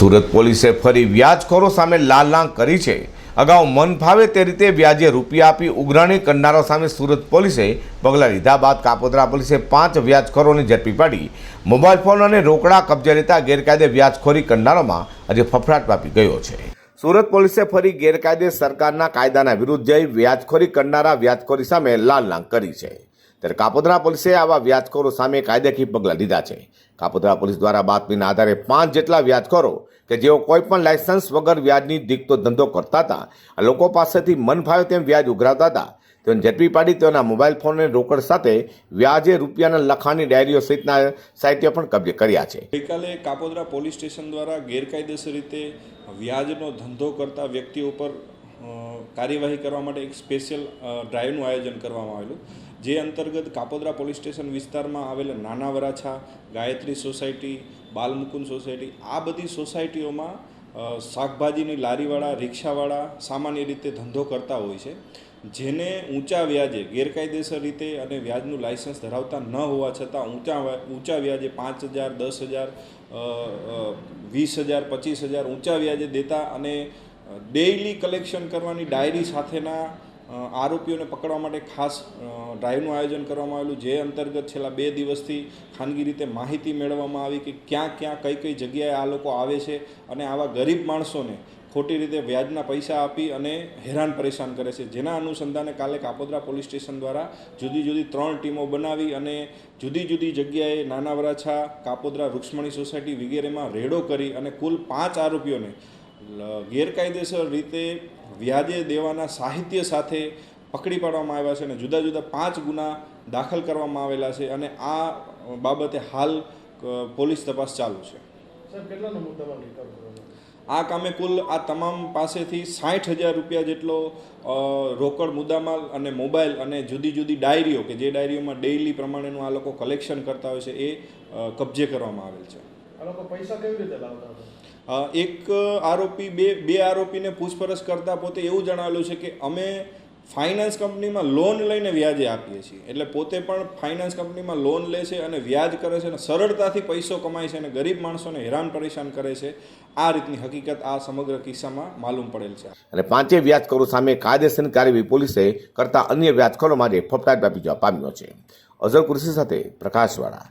સુરત પોલીસે ફરી વ્યાજખોરો સામે લાલાંગ કરી છે. અગાઉ મન ફાવે તે રીતે વ્યાજે રૂપિયા આપી ઉઘરાણી કરનારો સામે સુરત પોલીસે પગલાં લીધા બાદ કાપોદ્રા પોલીસે પાંચ વ્યાજખોરોને ઝડપી પાડી. મોબાઈલ ફોન અને રોકડા કબજે લેતા ગેરકાયદે વ્યાજખોરી કરનારોમાં આજે ફફડાટ વ્યાપી ગયો છે. સુરત પોલીસે ફરી ગેરકાયદે સરકારના કાયદાના વિરુદ્ધ જઈ વ્યાજખોરી કરનારા વ્યાજખોરી સામે લાલાંગ કરી છે. ત્યારે કાપોદ્રા પોલીસે આવા વ્યાજખોરો સામે કાયદેકીય પગલાં લીધા છે. કાપોદ્રા પોલીસ દ્વારા બાતમીના આધારે પાંચ જેટલા વ્યાજખોરો કે જેઓ કોઈપણ લાયસન્સ વગર વ્યાજની દીકતો ધંધો કરતા હતા લોકો પાસેથી મન ફાવે તેમ વ્યાજ ઉઘરાવતા હતા. તેઓને ઝડપી પાડી તેઓના મોબાઈલ ફોન અને રોકડ સાથે વ્યાજે રૂપિયાના લખાણની ડાયરીઓ સહિતના સાહિત્ય પણ કબજે કર્યા છે. ગઈકાલે કાપોદ્રા પોલીસ સ્ટેશન દ્વારા ગેરકાયદેસર રીતે વ્યાજનો ધંધો કરતા વ્યક્તિઓ પર કાર્યવાહી કરવા માટે એક સ્પેશિયલ ડ્રાઈવનું આયોજન કરવામાં આવેલું. જે અંતર્ગત કાપોદ્રા પોલીસ સ્ટેશન વિસ્તારમાં આવેલા નાના વરાછા, ગાયત્રી સોસાયટી, બાલમુકુંદ સોસાયટી, આ બધી સોસાયટીઓમાં શાકભાજીની લારીવાળા, રિક્ષાવાળા સામાન્ય રીતે ધંધો કરતા હોય છે. જેને ઊંચા વ્યાજે, ગેરકાયદેસર રીતે અને વ્યાજનું લાયસન્સ ધરાવતા ન હોવા છતાં ઊંચા ઊંચા વ્યાજે પાંચ હજાર, દસ હજાર વીસ હજાર, પચીસ હજાર ઊંચા વ્યાજે દેતા અને ડેઇલી કલેક્શન કરવાની ડાયરી સાથેના આરોપીઓને પકડવા માટે ખાસ ડ્રાઈવનું આયોજન કરવામાં આવેલું, જે અંતર્ગત છેલ્લા બે દિવસથી ખાનગી રીતે માહિતી મેળવવામાં આવી કે ક્યાં ક્યાં કઈ કઈ જગ્યાએ આ લોકો આવે છે અને આવા ગરીબ માણસોને ખોટી રીતે વ્યાજના પૈસા આપી અને હેરાન પરેશાન કરે છે. જેના અનુસંધાને કાલે કાપોદ્રા પોલીસ સ્ટેશન દ્વારા જુદી જુદી ત્રણ ટીમો બનાવી અને જુદી જુદી જગ્યાએ નાના વરાછા કાપોદ્રા રૂક્ષ્મણી સોસાયટી વગેરેમાં રેડો કરી અને કુલ પાંચ આરોપીઓને ગેરકાયદેસર રીતે વ્યાજે દેવાના સાહિત્ય સાથે પકડી પાડવામાં આવ્યા છે અને જુદા જુદા પાંચ ગુના દાખલ કરવામાં આવેલા છે અને આ બાબતે હાલ પોલીસ તપાસ ચાલુ છે. આ કામે કુલ આ તમામ પાસેથી સાઠ હજાર રૂપિયા જેટલો રોકડ મુદ્દામાલ અને મોબાઈલ અને જુદી જુદી ડાયરીઓ કે જે ડાયરીઓમાં ડેઇલી પ્રમાણેનું આ લોકો કલેક્શન કરતા હોય છે એ કબજે કરવામાં આવેલ છે. આ લોકો પૈસા કેવી રીતે લાવતા એક આરોપી બે બે આરોપીને પૂછપરછ કરતા પોતે એવું જણાવેલું છે કે અમે ફાઇનાન્સ કંપનીમાં લોન લઈને વ્યાજે આપીએ છીએ. એટલે પોતે પણ ફાઇનાન્સ કંપનીમાં લોન લે છે અને વ્યાજ કરે છે અને સરળતાથી પૈસો કમાય છે અને ગરીબ માણસોને હેરાન પરેશાન કરે છે. આ રીતની હકીકત આ સમગ્ર કિસ્સામાં માલુમ પડેલ છે. અને પાંચે વ્યાજખોરો સામે કાયદેસરની કાર્યવાહી પોલીસે કરતા અન્ય વ્યાજખોરો માટે ફફડાટ આપી જવા પામ્યો છે. અઝર કુરશી સાથે પ્રકાશવાળા.